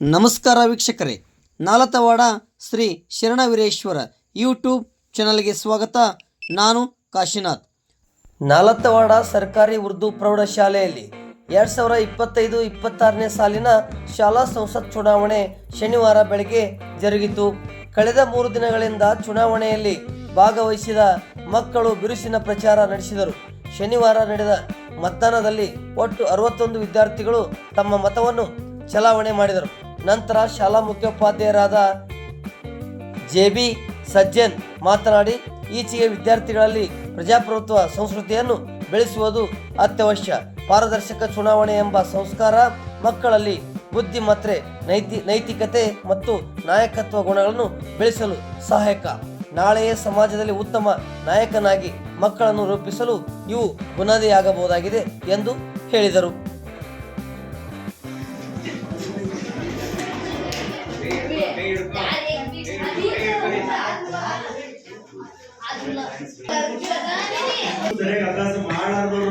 ನಮಸ್ಕಾರ ವೀಕ್ಷಕರೇ. ನಾಲತವಾಡ ಶ್ರೀ ಶರಣವೀರೇಶ್ವರ ಯೂಟ್ಯೂಬ್ ಚಾನಲ್ಗೆ ಸ್ವಾಗತ. ನಾನು ಕಾಶಿನಾಥ್. ನಾಲತವಾಡ ಸರ್ಕಾರಿ ಉರ್ದು ಪ್ರೌಢಶಾಲೆಯಲ್ಲಿ ಎರಡು ಸಾವಿರ ಇಪ್ಪತ್ತೈದು ಇಪ್ಪತ್ತಾರನೇ ಸಾಲಿನ ಶಾಲಾ ಸಂಸತ್ ಚುನಾವಣೆ ಶನಿವಾರ ಬೆಳಗ್ಗೆ ಜರುಗಿತು. ಕಳೆದ ಮೂರು ದಿನಗಳಿಂದ ಚುನಾವಣೆಯಲ್ಲಿ ಭಾಗವಹಿಸಿದ ಮಕ್ಕಳು ಬಿರುಸಿನ ಪ್ರಚಾರ ನಡೆಸಿದರು. ಶನಿವಾರ ನಡೆದ ಮತದಾನದಲ್ಲಿ ಒಟ್ಟು ಅರವತ್ತೊಂದು ವಿದ್ಯಾರ್ಥಿಗಳು ತಮ್ಮ ಮತವನ್ನು ಚಲಾವಣೆ ಮಾಡಿದರು. ನಂತರ ಶಾಲಾ ಮುಖ್ಯೋಪಾಧ್ಯಾಯರಾದ ಜೆ ಬಿ ಸಜ್ಜನ್ ಮಾತನಾಡಿ, ಈಚೆಗೆ ವಿದ್ಯಾರ್ಥಿಗಳಲ್ಲಿ ಪ್ರಜಾಪ್ರಭುತ್ವ ಸಂಸ್ಕೃತಿಯನ್ನು ಬೆಳೆಸುವುದು ಅತ್ಯವಶ್ಯ. ಪಾರದರ್ಶಕ ಚುನಾವಣೆ ಎಂಬ ಸಂಸ್ಕಾರ ಮಕ್ಕಳಲ್ಲಿ ಬುದ್ಧಿಮತ್ತೆ ನೈತಿ, ನೈತಿಕತೆ ಮತ್ತು ನಾಯಕತ್ವ ಗುಣಗಳನ್ನು ಬೆಳೆಸಲು ಸಹಾಯಕ. ನಾಳೆಯ ಸಮಾಜದಲ್ಲಿ ಉತ್ತಮ ನಾಯಕನಾಗಿ ಮಕ್ಕಳನ್ನು ರೂಪಿಸಲು ಇವು ಬುನಾದಿಯಾಗಬಹುದಾಗಿದೆ ಎಂದು ಹೇಳಿದರು. ಸರಿಯಾಗಿ ಅಭ್ಯಾಸ ಮಾಡಾರ್ದವ್ರನ್ನೇ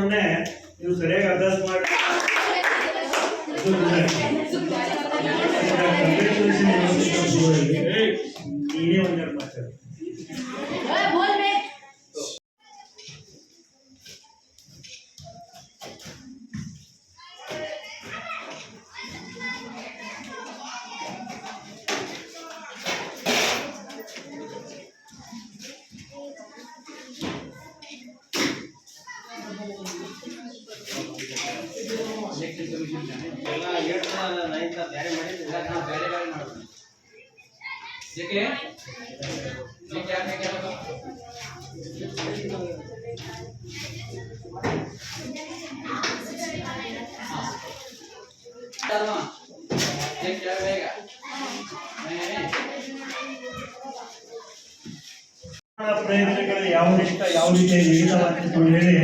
ಪ್ರಯತ್ನಗಳು ಯಾವ ರೀತಿ ಯಾವ ರೀತಿ ವಿಹಿತವಾಗಿದೆ ಹೇಳಿ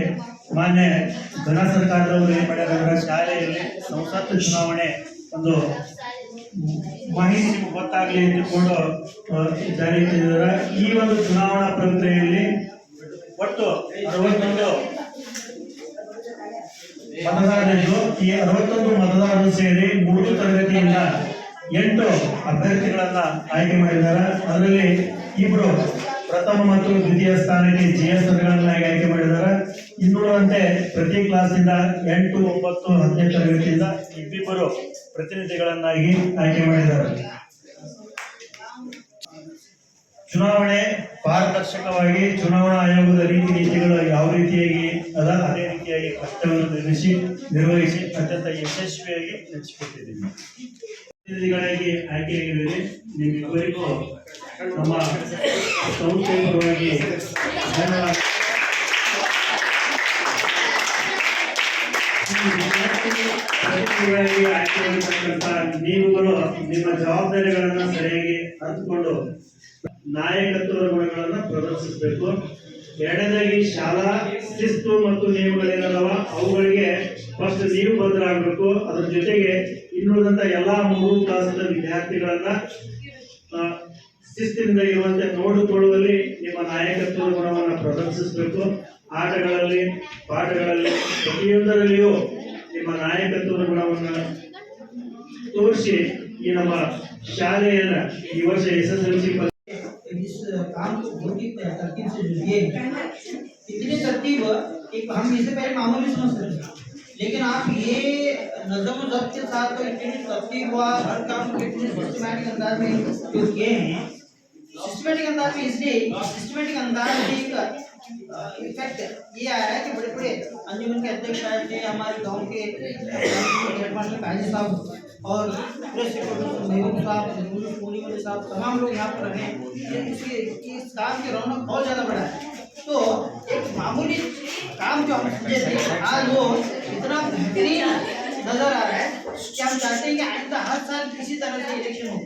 ಮಾನ್ಯ ಘನ ಸರ್ಕಾರದವರು ಏನು ಮಾಡ್ಯಾರ ಶಾಲೆಯಲ್ಲಿ ಸಂಸತ್ತು ಚುನಾವಣೆ ಒಂದು ಮಾಹಿತಿ ನಿಮ್ಗೆ ಗೊತ್ತಾಗಲಿ ಎಂದುಕೊಂಡು ಜಾರಿ ಈ ಒಂದು ಚುನಾವಣಾ ಪ್ರಕ್ರಿಯೆಯಲ್ಲಿ ಒಟ್ಟು ಅರವತ್ತೊಂದು ಮತದಾರರಿದ್ದು ಈ ಅರವತ್ತೊಂದು ಮತದಾರರು ಸೇರಿ ಮೂರು ತರಗತಿಯಿಂದ ಎಂಟು ಅಭ್ಯರ್ಥಿಗಳನ್ನ ಆಯ್ಕೆ ಮಾಡಿದ್ದಾರೆ. ಅದರಲ್ಲಿ ಇಬ್ರು ಪ್ರಥಮ ಮತ್ತು ದ್ವಿತೀಯ ಸ್ಥಾನಕ್ಕೆ ಜಿ ಎಸ್ ಗಳನ್ನಾಗಿ ಆಯ್ಕೆ ಮಾಡಿದ್ದಾರೆ. ಇನ್ನುಳಿದಂತೆ ಪ್ರತಿ ಕ್ಲಾಸಿಂದ ಎಂಟು, ಒಂಬತ್ತು, ಹತ್ತನೇ ತರಗತಿಯಿಂದ ಇಬ್ಬಿಬ್ಬರು ಪ್ರತಿನಿಧಿಗಳನ್ನಾಗಿ ಆಯ್ಕೆ ಮಾಡಿದ್ದಾರೆ. ಚುನಾವಣೆ ಪಾರದರ್ಶಕವಾಗಿ ಚುನಾವಣಾ ಆಯೋಗದ ರೀತಿ ನೀತಿಗಳು ಯಾವ ರೀತಿಯಾಗಿ ಅದ, ಅದೇ ರೀತಿಯಾಗಿ ಕರ್ತವ್ಯವನ್ನು ನಿರ್ಮಿಸಿ, ನಿರ್ವಹಿಸಿ ಅತ್ಯಂತ ಯಶಸ್ವಿಯಾಗಿ ನಡೆಸಿಕೊಟ್ಟಿದ್ದೀವಿ. ಪ್ರತಿನಿಧಿಗಳಾಗಿ ಆಯ್ಕೆಯಾಗಿದ್ದೀರಿ. ನಿಮ್ಮಿಬ್ಬರಿಗೂ ನಮ್ಮ ಸಂಸ್ಥೆಯ ಪರವಾಗಿ ಧನ್ಯವಾದ ಆಯ್ಕೆಯಾಗಿರ್ತಕ್ಕಂಥ ನೀವುಗಳು ನಿಮ್ಮ ಜವಾಬ್ದಾರಿಗಳನ್ನು ಸರಿಯಾಗಿ ಅರ್ಥಕೊಂಡು ನಾಯಕತ್ವದ ಗುಣಗಳನ್ನು ಪ್ರದರ್ಶಿಸಬೇಕು ಎರಡನೇದಾಗಿ ಶಾಲಾ ಶಿಸ್ತು ಮತ್ತು ನಿಯಮಗಳೇನದವ ಅವುಗಳಿಗೆ ಫಸ್ಟ್ ನೀವು ಬದಲಾಗಬೇಕು ಅದ್ರ ಜೊತೆಗೆ ಇನ್ನುಳಿದಂತ ಎಲ್ಲಾ ಮೂರು ಕ್ಲಾಸಿನ ವಿದ್ಯಾರ್ಥಿಗಳನ್ನ ಶಿಸ್ತಿನಿಂದ ಇರುವಂತೆ ನೋಡಿಕೊಳ್ಳುವಲ್ಲಿ ನಿಮ್ಮ ನಾಯಕತ್ವದ ಗುಣವನ್ನು ಪ್ರದರ್ಶಿಸಬೇಕು ಆಟಗಳಲ್ಲಿ ಪಾಠಗಳಲ್ಲಿ ಪ್ರತಿಯೊಂದರಲ್ಲಿಯೂ ನಿಮ್ಮ ನಾಯಕತ್ವದ ಗುಣವನ್ನು ತೋರಿಸಿ ಈ ನಮ್ಮ ಶಾಲೆಯನ್ನ ಈ ವರ್ಷ ಎಸ್ ಎಸ್ ಎಲ್ ಸಿ इस काम को बहुत ही तरतीब से जो दिए हैं इतनी तरतीब एक हम इसे पहले मामूली समझते थे लेकिन आप ये नजम और जब्त के साथ तो इतनी तरतीब हुआ हर काम को इतनी सिस्टमैटिक अंदाज में जो किए हैं सिस्टमैटिक अंदाज में इसलिए सिस्टमैटिक अंदाज में एक इफ़ेक्ट ये आया है कि बड़े बड़े अंजुमन के अध्यक्ष आए थे हमारे गाँव के हेडमास्टर काजी साहब और प्रेस महबूब साहब मोनी वाले साहब तमाम लोग यहाँ पर रहे। इसके इस काम की रौनक बहुत ज़्यादा बढ़ा है। तो एक मामूली काम जो हम थे आज वो इतना बेहतरीन नज़र आ रहा है कि हम चाहते हैं कि आइंदा हर साल किसी तरह से इलेक्शन हो।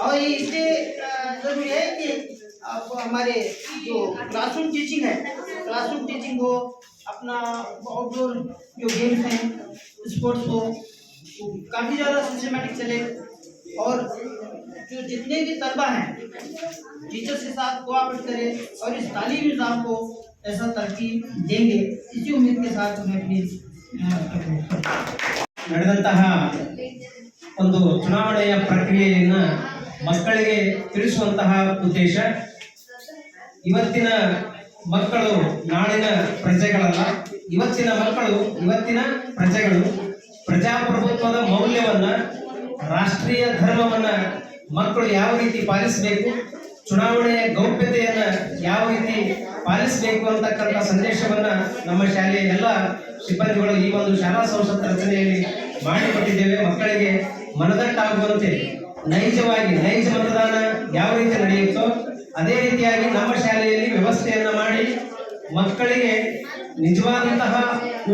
और ये इसलिए अ, जरूरी है कि आप हमारे जो क्लासरूम टीचिंग है क्लासरूम टीचिंग हो अपना आउटडोर जो गेम्स हैं स्पोर्ट्स हो तो काफ़ी ज़्यादा सिस्टमेटिक चले और जो जितने भी तलबा हैं टीचर्स के साथ कोऑपरेट करें और इस तालीमी निज़ाम को ऐसा तरक्की देंगे इसी उम्मीद के साथ मैं अपनी अ, ನಡೆದಂತಹ ಒಂದು ಚುನಾವಣೆಯ ಪ್ರಕ್ರಿಯೆಯನ್ನ ಮಕ್ಕಳಿಗೆ ತಿಳಿಸುವಂತಹ ಉದ್ದೇಶ. ಇವತ್ತಿನ ಮಕ್ಕಳು ನಾಳಿನ ಪ್ರಜೆಗಳಲ್ಲ. ಇವತ್ತಿನ ಮಕ್ಕಳು, ಇವತ್ತಿನ ಪ್ರಜೆಗಳು ಪ್ರಜಾಪ್ರಭುತ್ವದ ಮೌಲ್ಯವನ್ನ, ರಾಷ್ಟ್ರೀಯ ಧರ್ಮವನ್ನ ಮಕ್ಕಳು ಯಾವ ರೀತಿ ಪಾಲಿಸಬೇಕು, ಚುನಾವಣೆಯ ಗೌಪ್ಯತೆಯನ್ನ ಯಾವ ರೀತಿ ಪಾಲಿಸಬೇಕು ಅಂತಕ್ಕಂಥ ಸಂದೇಶವನ್ನ ನಮ್ಮ ಶಾಲೆಯ ಎಲ್ಲ ಸಿಬ್ಬಂದಿಗಳು ಈ ಒಂದು ಶಾಲಾ ಸಂಸತ್ ರಚನೆಯಲ್ಲಿ ಮಾಡಿಕೊಟ್ಟಿದ್ದೇವೆ. ಮಕ್ಕಳಿಗೆ ಮನದಟ್ಟಾಗುವಂತೆ ನೈಜವಾಗಿ ನೈಜ ಮತದಾನ ಯಾವ ರೀತಿ ನಡೆಯುತ್ತೋ ಅದೇ ರೀತಿಯಾಗಿ ನಮ್ಮ ಶಾಲೆಯಲ್ಲಿ ವ್ಯವಸ್ಥೆಯನ್ನು ಮಾಡಿ ಮಕ್ಕಳಿಗೆ ನಿಜವಾದಂತಹ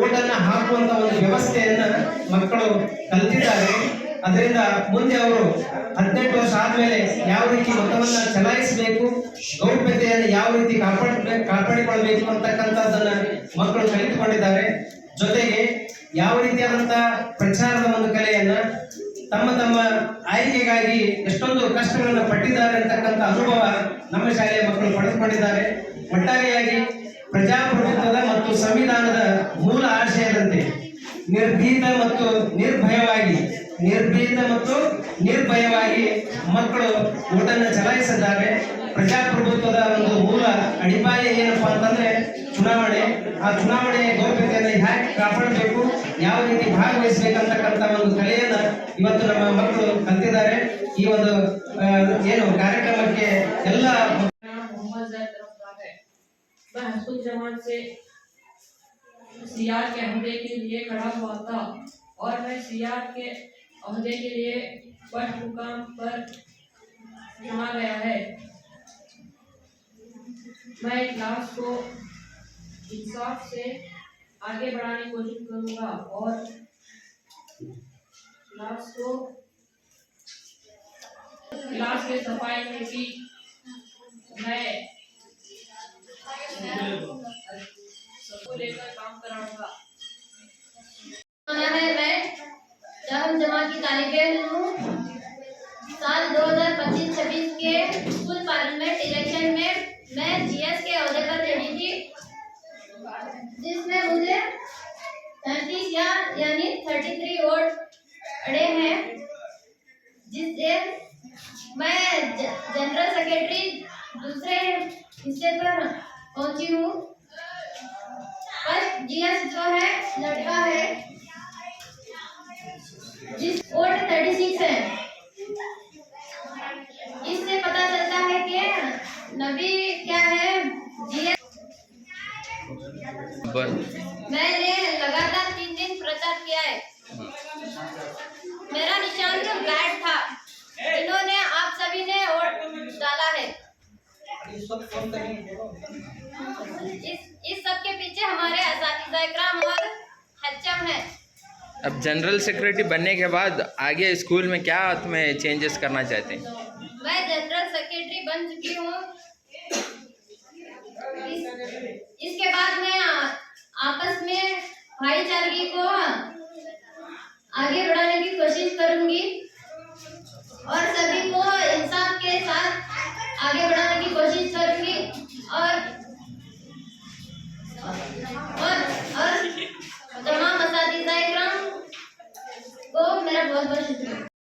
ಓಟನ್ನ ಹಾಕುವಂತ ಒಂದು ವ್ಯವಸ್ಥೆಯನ್ನ ಮಕ್ಕಳು ಕಲಿತಿದ್ದಾರೆ. ಅದರಿಂದ ಮುಂದೆ ಅವರು ಹದಿನೆಂಟು ವರ್ಷ ಆದ್ಮೇಲೆ ಯಾವ ರೀತಿ ಮತವನ್ನ ಚಲಾಯಿಸಬೇಕು, ಗೌಪ್ಯತೆಯನ್ನು ಯಾವ ರೀತಿ ಕಾಪಾಡ ಕಾಪಾಡಿಕೊಳ್ಬೇಕು ಅಂತಕ್ಕಂಥದ್ದನ್ನ ಮಕ್ಕಳು ಕಲಿತುಕೊಂಡಿದ್ದಾರೆ. ಜೊತೆಗೆ ಯಾವ ರೀತಿಯಾದಂತಹ ಪ್ರಚಾರದ ಒಂದು ಕಲೆಯನ್ನ ತಮ್ಮ ತಮ್ಮ ಆಯ್ಕೆಗಾಗಿ ಎಷ್ಟೊಂದು ಕಷ್ಟಗಳನ್ನು ಪಟ್ಟಿದ್ದಾರೆ ಅಂತಕ್ಕಂಥ ಅನುಭವ ನಮ್ಮ ಶಾಲೆಯ ಮಕ್ಕಳು ಪಡೆದುಕೊಂಡಿದ್ದಾರೆ. ಒಟ್ಟಾರೆಯಾಗಿ ಪ್ರಜಾಪ್ರಭುತ್ವದ ಮತ್ತು ಸಂವಿಧಾನದ ಮೂಲ ಆಶಯದಂತೆ ನಿರ್ಭೀತ ಮತ್ತು ನಿರ್ಭಯವಾಗಿ, ನಿರ್ಭೀತ ಮತ್ತು ನಿರ್ಭಯವಾಗಿ ಮಕ್ಕಳು ಓಟನ್ನು ಚಲಾಯಿಸಿದ್ದಾರೆ. ಪ್ರಜಾಪ್ರಭುತ್ವದ ಒಂದು ಮೂಲ ಅಡಿಪಾಯ ಏನಪ್ಪಾ ಅಂತಂದ್ರೆ ಚುನಾವಣೆ ಆ ಚುನಾವಣೆಯ ಗೌಪ್ಯತೆಯನ್ನು ಹ್ಯಾಕ್ ಕಾಪಾಡಬೇಕು ಯಾವ ರೀತಿ ಭಾಗವಹಿಸಬೇಕಂತಕ್ಕಂಥ ಒಂದು ಕಲೆಯನ್ನ ಇವತ್ತು ನಮ್ಮ ಮಕ್ಕಳು ಕಲ್ತಿದ್ದಾರೆ ಈ ಒಂದು ಆ, ಏನು ಕಾರ್ಯಕ್ರಮಕ್ಕೆ ಎಲ್ಲ मेरा नाम मोहम्मद जैद रफ्तार है मैं हसपुर जमात से सीआर के अहदे के लिए खड़ा हुआ था और मैं सीआर के अहदे के लिए फर्स्ट मुकाम पर चुना गया है मैं क्लास को इंसाफ से आगे बढ़ाने की कोशिश करूँगा और क्लास को क्लास में सफ़ाई में भी मैं सबको लेकर काम कराऊँगा। जिसमें मुझे तैतीस या, यानी 33 वोट अड़े हैं जिससे मैं जनरल सेक्रेटरी दूसरे हिस्से पर पहुँची हूँ। जीएस जो है, लड़का है मैंने लगातार तीन दिन प्रचार किया है। मेरा निशान बैट था। इन्होंने आप सभी ने वोट डाला है। इस इस सब के पीछे हमारे इकराम और हच्चम है। अब जनरल सेक्रेटरी बनने के बाद आगे स्कूल में क्या तुम्हें चेंजेस करना चाहते हैं? मैं जनरल सेक्रेटरी बन चुकी हूँ। इस, इसके बाद मैं आपस में भाईचारगी को आगे बढ़ाने की कोशिश करूँगी।